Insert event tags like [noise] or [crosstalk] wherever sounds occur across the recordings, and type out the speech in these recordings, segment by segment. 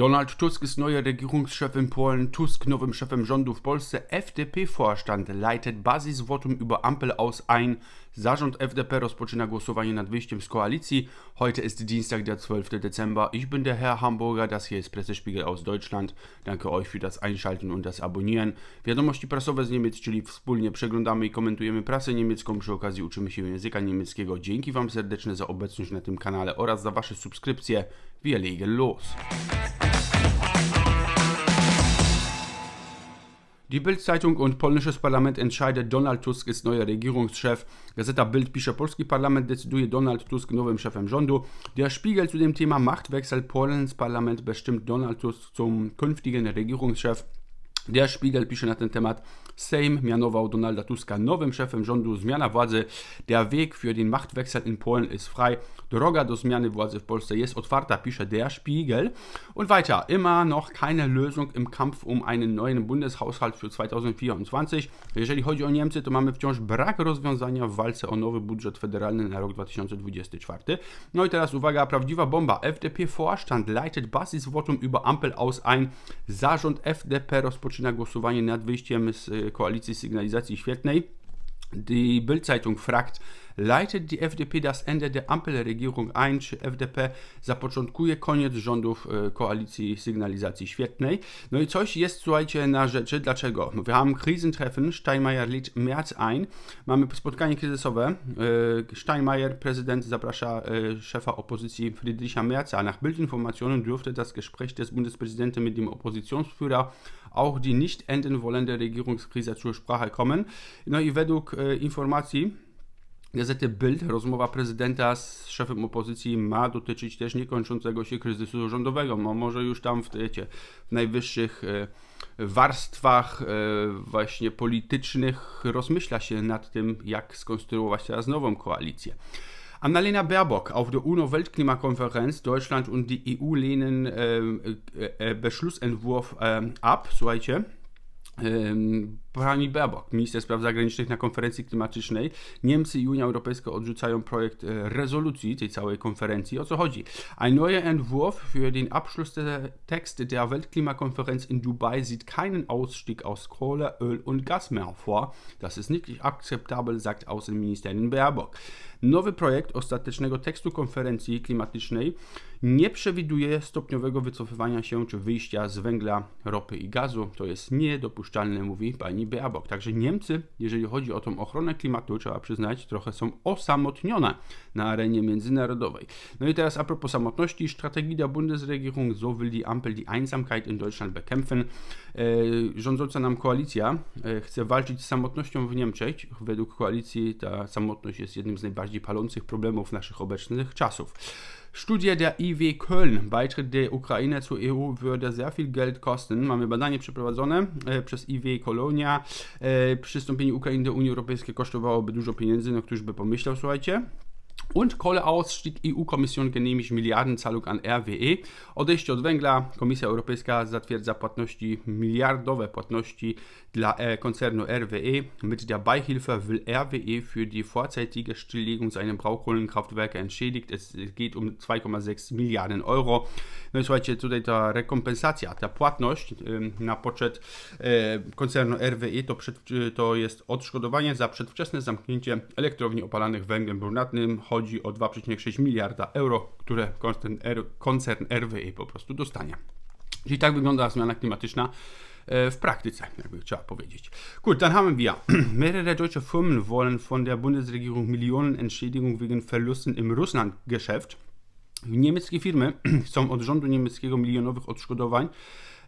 Donald Tusk ist neuer Regierungschef in Polen, Tusk nowym szefem rządu w Polsce, FDP-Vorstand leitet Basisvotum über Ampel aus ein, Zarząd FDP rozpoczyna głosowanie nad wyjściem z koalicji. Heute ist Dienstag, der 12. Dezember. Ich bin der Herr Hamburger, das hier ist Pressespiegel aus Deutschland. Danke euch für das Einschalten und das Abonnieren. Wiadomości prasowe z Niemiec, czyli wspólnie przeglądamy i komentujemy prasę niemiecką. Przy okazji uczymy się języka niemieckiego. Dzięki Wam serdeczne za obecność na tym kanale oraz za Wasze subskrypcje. Wir legen los. Die Bild-Zeitung und polnisches Parlament entscheidet, Donald Tusk ist neuer Regierungschef. Gazeta Bild pisze, polski parlament decyduje Donald Tusk nowym szefem rządu. Der Spiegel zu dem Thema Machtwechsel Polens Parlament bestimmt Donald Tusk zum künftigen Regierungschef. Der Spiegel pisze na ten temat, Sejm mianował Donalda Tuska nowym szefem rządu. Zmiana władzy, der Weg für den Machtwechsel in Polen ist frei. Droga do zmiany władzy w Polsce jest otwarta, pisze der Spiegel. Und weiter, immer noch keine Lösung im Kampf um einen neuen Bundeshaushalt für 2024. Jeżeli chodzi o Niemcy, to mamy wciąż brak rozwiązania w walce o nowy budżet federalny na rok 2024. No i teraz uwaga, prawdziwa bomba. FDP-Vorstand leitet Basisvotum über Ampel aus ein. Zarząd FDP rozpoczyna głosowanie nad wyjściem z Koalicji Sygnalizacji Świetnej. Die Bild-Zeitung fragt, leitet die FDP das Ende der Ampelregierung ein, czy FDP zapoczątkuje koniec rządów e, koalicji sygnalizacji świetnej. No i coś jest, słuchajcie, na rzeczy. Dlaczego? Wir haben Krisentreffen, Steinmeier lädt März ein. Mamy spotkanie kryzysowe. E, Steinmeier, prezydent, zaprasza e, szefa opozycji Friedricha Merza. Nach Bildinformationen dürfte das Gespräch des Bundespräsidenten mit dem Oppositionsführer auch die nicht enden wollende Regierungskrise zur Sprache kommen. No i według informacji Gazety Bild rozmowa prezydenta z szefem opozycji ma dotyczyć też niekończącego się kryzysu rządowego. No, może już tam w, wiecie, w najwyższych e, warstwach e, właśnie politycznych rozmyśla się nad tym, jak skonstruować teraz nową koalicję. Annalena Baerbock auf der UNO-Weltklimakonferenz Deutschland und die EU lehnen äh, äh, Beschlussentwurf äh, ab. Słuchajcie. Pani Baerbock, minister spraw zagranicznych na konferencji klimatycznej, Niemcy i Unia Europejska odrzucają projekt e, rezolucji tej całej konferencji. O co chodzi? Ein neuer Entwurf für den Abschluss der Texte der Weltklimakonferenz in Dubai sieht keinen Ausstieg aus Kohle, Öl und Gas mehr vor. Das ist nicht akzeptabel, sagt Außenministerin Baerbock. Nowy projekt ostatecznego tekstu konferencji klimatycznej nie przewiduje stopniowego wycofywania się czy wyjścia z węgla, ropy i gazu. To jest niedopuszczalne, mówi pani Baerbock. Także Niemcy, jeżeli chodzi o tą ochronę klimatu, trzeba przyznać, trochę są osamotnione na arenie międzynarodowej. No i teraz a propos samotności, Strategie der Bundesregierung, so will die Ampel die Einsamkeit in Deutschland bekämpfen. E, rządząca nam koalicja e, chce walczyć z samotnością w Niemczech. Według koalicji ta samotność jest jednym z najbardziej palących problemów naszych obecnych czasów. Studie der IW Köln, Beitritt der Ukraine zur EU würde sehr viel Geld kosten. Mamy badanie przeprowadzone e, przez IW Kolonia. E, przystąpienie Ukrainy do Unii Europejskiej kosztowałoby dużo pieniędzy, no któż by pomyślał, słuchajcie. Und Kohleausstieg EU-Kommission genehmigt Milliardenzahlung an RWE. Odejście od węgla. Komisja Europejska zatwierdza płatności, miliardowe płatności dla e, Konzernu RWE. Mit der Beihilfe will RWE für die vorzeitige Stilllegung seiner Braunkohlenkraftwerke entschädigt. Es geht um 2,6 Milliarden Euro. No i słuchajcie, tutaj ta rekompensacja, ta płatność na poczet e, koncernu RWE to, przed, to jest odszkodowanie za przedwczesne zamknięcie elektrowni opalanych węglem brunatnym. Chodzi o 2,6 miliarda euro, które koncern, RWE po prostu dostanie. Czyli tak wygląda zmiana klimatyczna w praktyce, jakby trzeba powiedzieć. Gut, dann haben wir, [clears throat] mehrere deutsche Firmen wollen von der Bundesregierung Millionen Entschädigung wegen Verlusten im Russland-Geschäft. Niemieckie firmy [clears throat] chcą od rządu niemieckiego milionowych odszkodowań E,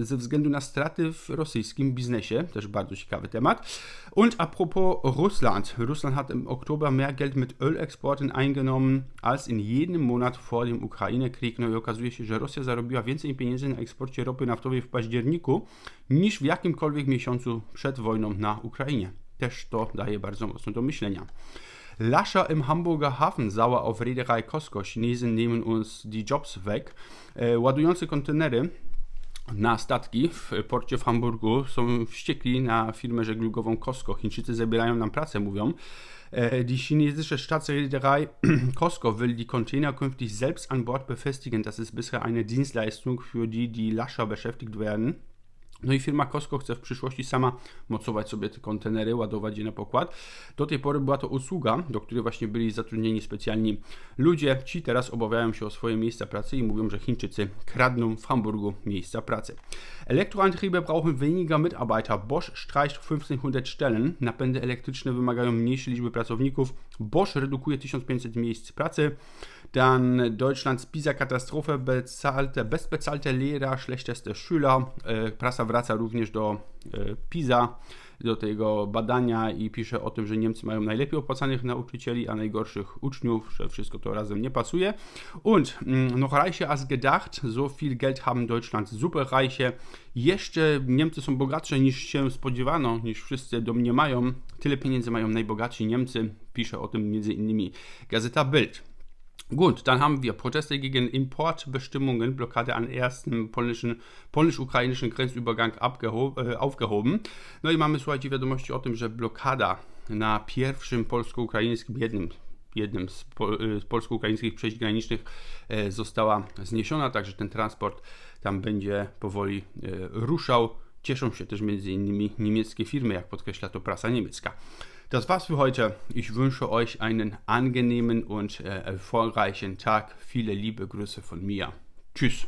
ze względu na straty w rosyjskim biznesie. Też bardzo ciekawy temat. Und apropos Russland. Russland hat im Oktober mehr Geld mit Ölexporten eingenommen als in jednym Monat vor dem Ukraine-Krieg. No i okazuje się, że Rosja zarobiła więcej pieniędzy na eksporcie ropy naftowej w październiku niż w jakimkolwiek miesiącu przed wojną na Ukrainie. Też to daje bardzo mocno do myślenia. Lascher im Hamburger Hafen sauer auf Reederei Costco. Chinesen nehmen uns die Jobs weg. E, ładujący kontenery na statki w porcie w Hamburgu są wściekli na firmę żeglugową Costco. Chińczycy zabierają nam pracę, mówią. Äh, die chinesische Staatsreederei [clears throat] Costco will die Container künftig selbst an Bord befestigen. Das ist bisher eine Dienstleistung, für die die Lascher beschäftigt werden. No i firma Costco chce w przyszłości sama mocować sobie te kontenery, ładować je na pokład. Do tej pory była to usługa, do której właśnie byli zatrudnieni specjalni ludzie. Ci teraz obawiają się o swoje miejsca pracy i mówią, że Chińczycy kradną w Hamburgu miejsca pracy. Elektroantriebe brauchen weniger Mitarbeiter. Bosch streicht 1500 Stellen. Napędy elektryczne wymagają mniejszej liczby pracowników. Bosch redukuje 1500 miejsc pracy. Dann Deutschlands PISA-Katastrophe, bezahlte, bestbezahlte Lehrer, schlechteste Schüler. E, prasa wraca również do e, PISA, do tego badania i pisze o tym, że Niemcy mają najlepiej opłacanych nauczycieli, a najgorszych uczniów, że wszystko to razem nie pasuje. Und mm, noch reicher als gedacht, so viel Geld haben Deutschland superreiche. Jeszcze Niemcy są bogatsze niż się spodziewano, niż wszyscy domniemają. Tyle pieniędzy mają najbogatsi Niemcy, pisze o tym innymi gazeta Bild. Gut, dann haben wir Proteste gegen Importbestimmungen, Blockade an ersten polnischen, polnisch-ukrainischen Grenzübergang äh, aufgehoben. No i mamy, słuchajcie, wiadomości o tym, że blokada na pierwszym polsko-ukraińskim, jednym, jednym z, po, z polsko-ukraińskich przejść granicznych e, została zniesiona, także ten transport tam będzie powoli e, ruszał. Cieszą się też między innymi niemieckie firmy, jak podkreśla to prasa niemiecka. Das war's für heute. Ich wünsche euch einen angenehmen und äh, erfolgreichen Tag. Viele liebe Grüße von mir. Tschüss.